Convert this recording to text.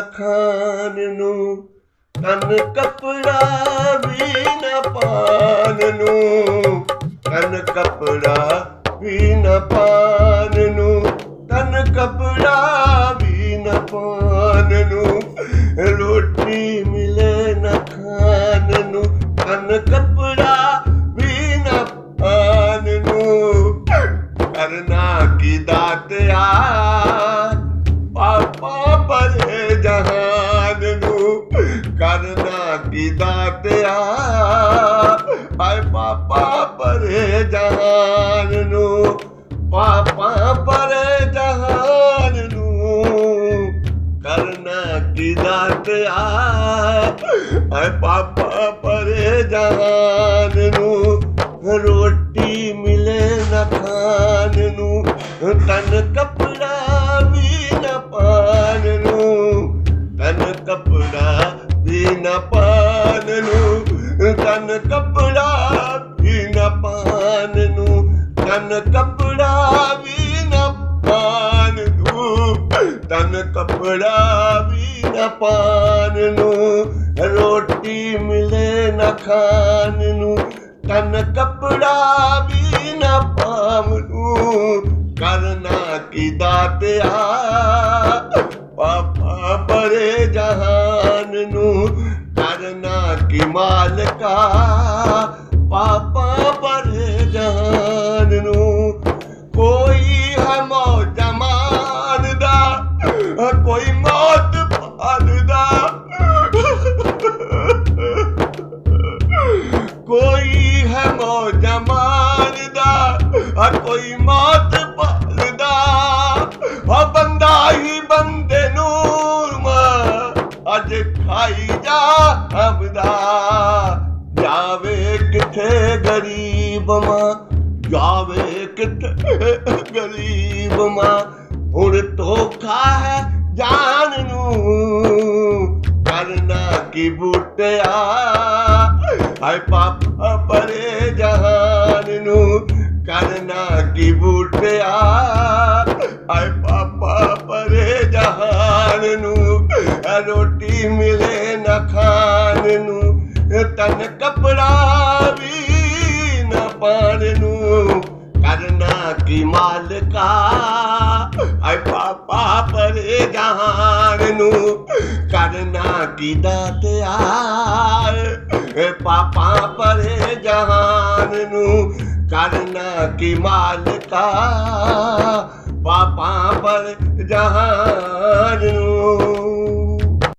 ਖਾਨ ਨੂੰ ਤਨ ਕਪੜਾ ਵੀ ਨਾ ਪਾਨ ਨੂੰ। ਤਨ ਕਪੜਾ ਵੀ ਨਾ ਪਾਨ ਨੂੰ ਤਨ ਕਪੜਾ ਵੀ ਨਾ ਪਾਨ ਨੂੰ। ਰੋਟੀ ਮਿਲੇ ਨਾ ਖਾਨ ਨੂੰ ਤਨ ਕਪੜਾ ਕਰਨਾ ਆਏ ਪਾਪਾ ਪਰੇ ਜਹਾਨ ਨੂੰ, ਪਾਪਾ ਪਰੇ ਜਹਾਨ ਨੂੰ। ਕਰਨਾ ਕੀ ਦਾਤਿਆ ਆਏ ਪਾਪਾ ਪਰੇ ਜਹਾਨ ਨੂੰ, ਰੋਟੀ ਮਿਲੇ ਨਾ ਖਾਨ ਨੂੰ ਤਨ ਕਪੜਾ ਵੀ ਨਾ ਪਾਣ ਨੂੰ ਤਨ ਕਪੜਾ ਵੀ ਨਾ ਪਾਣ ਨੂੰ, ਤਨ ਕੱਪੜਾ ਵੀ ਨਾ ਪਾਣ ਨੂੰ, ਤਨ ਕਪੜਾ ਵੀ ਨਾ ਪਾਣ ਨੂੰ, ਤਨ ਕੱਪੜਾ ਵੀ ਨਾ ਪਾਣ ਨੂੰ, ਰੋਟੀ ਮਿਲੇ ਨਾ ਖਾਣ ਨੂੰ, ਤਨ ਕਪੜਾ ਵੀ ਨਾ ਪਾਵਨੂੰ ਕਰਨਾ ਕੀ ਦਾਤਿਆ ਕੀ ਮਾਲਕਾ? ਪਾਪਾ ਬਰੇ ਜਾਨ ਨੂੰ ਕੋਈ ਹੈ ਮੌਜ ਮਾਰਦਾ ਕੋਈ ਮੌਤ ਪਾਲਦਾ। ਕੋਈ ਹੈ ਮੌਜ ਮਾਰਦਾ ਆ ਕੋਈ ਮੌਤ ਪਾਲਦਾ। ਆ ਬੰਦਾ ਹੀ ਬੰਦੇ ਨੂੰ ਅੱਜ ਖਾਈ ਜਾ ਹਬਦਾ ਜਾਵੇ ਕਿੱਥੇ ਗਰੀਬ ਮਾਂ, ਜਾਵੇ ਕਿੱਥੇ ਗਰੀਬ ਮਾਂ। ਹੁਣ ਧੋਖਾ ਹੈ ਜਾਨ ਨੂੰ, ਕਰਨਾ ਕੀ ਬੂਟਿਆ? ਹਾਏ ਪਾਪਾ ਪਰੇ ਜਹਾਨ ਨੂੰ, ਕਰਨਾ ਕੀ ਬੂਟਿਆ? ਹਾਏ ਪਾਪਾ ਪਰੇ ਜਹਾਨ ਨੂੰ ਰੋਟੀ ਮਿਲੇ ਨਾ ਖਾ ਖਾਣ ਨੂੰ ਤਨ ਕਪੜਾ ਵੀ ਨਾ ਪਾਣ ਨੂੰ। ਕਰਨਾ ਕੀ ਮਾਲਕਾ? ਆਏ ਪਾਪਾ ਪਰੇ ਜਹਾਨ ਨੂੰ। ਕਰਨਾ ਕੀ ਦਾਤਿਆ ਏ ਪਾਪਾ ਪਰੇ ਜਹਾਨ ਨੂੰ। ਕਰਨਾ ਕੀ ਮਾਲਕਾ? ਪਾਪਾ ਪਰ ਜਹਾਨ ਨੂੰ।